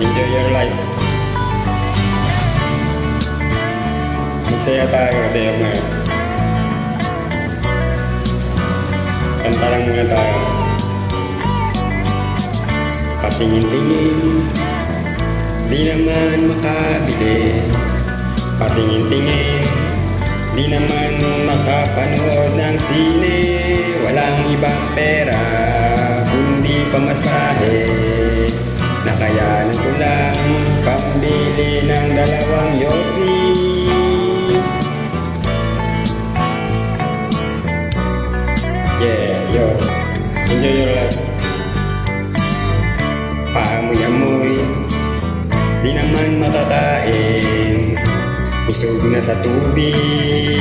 Enjoy your life. Magsaya tayo, Ate Erna. Kanta lang muna tayo. Patingin-tingin, di naman makabili. Patingin-tingin, di naman makapanood ng sine. Walang ibang pera, kundi pamasahe. Nakayanan ko lang pambili ng dalawang yosi. Yeah, yo. Enjoy your life. Paamoy-amoy, di naman matatae. Busog na sa tubig.